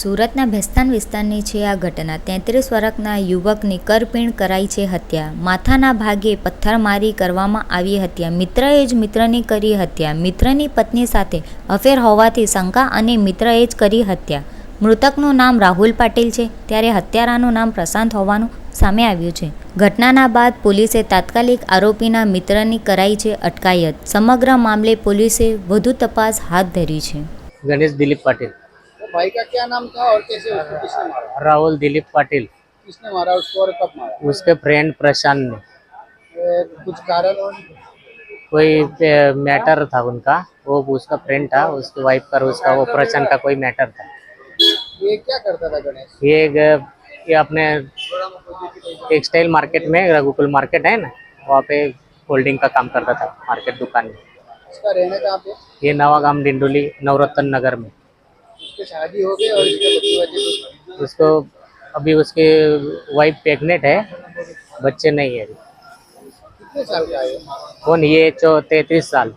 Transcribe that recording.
સુરતના ભેસ્તાન વિસ્તારની છે આ ઘટના. તેત્રીસ વર્ષના યુવકની કરપીણ કરાઈ છે હત્યા. માથાના ભાગે પથ્થરમારી કરવામાં આવી હત્યા. મિત્રએ જ મિત્રની કરી હત્યા. મિત્રની પત્ની સાથે અફેર હોવાથી શંકા અને મિત્રએ જ કરી હત્યા. મૃતકનું નામ રાહુલ પાટીલ છે. ત્યારે હત્યારાનું નામ પ્રશાંત હોવાનું સામે આવ્યું છે. ઘટનાના બાદ પોલીસે તાત્કાલિક આરોપીના મિત્રની કરાઈ છે અટકાયત. સમગ્ર મામલે પોલીસે વધુ તપાસ હાથ ધરી છે. ગણેશ દિલીપ પાટીલ. भाई का क्या नाम था और कैसे उसको किसने मारा? राहुल दिलीप पाटिल। किसने मारा उसको और कब मारा? उसके फ्रेंड प्रशांत ने। कुछ कारण और? कोई मैटर था उनका। वो उसका फ्रेंड था उसकी वाइफ का उसका वो प्रशांत का कोई मैटर था। ये क्या करता था गणेश? ये ये अपने टेक्सटाइल मार्केट में रघुकुल मार्केट है ना वहाँ पे होल्डिंग का काम करता था मार्केट दुकान में। इसका रहने पे? ये नवागाम डिंडोली नवरत्न नगर में। उसकी शादी हो गई और इसके बच्चे बच्चे उसको अभी उसके वाइफ प्रेगनेंट है बच्चे नहीं है अभी। कितने साल का है ये? कौन ये चौ तैतीस साल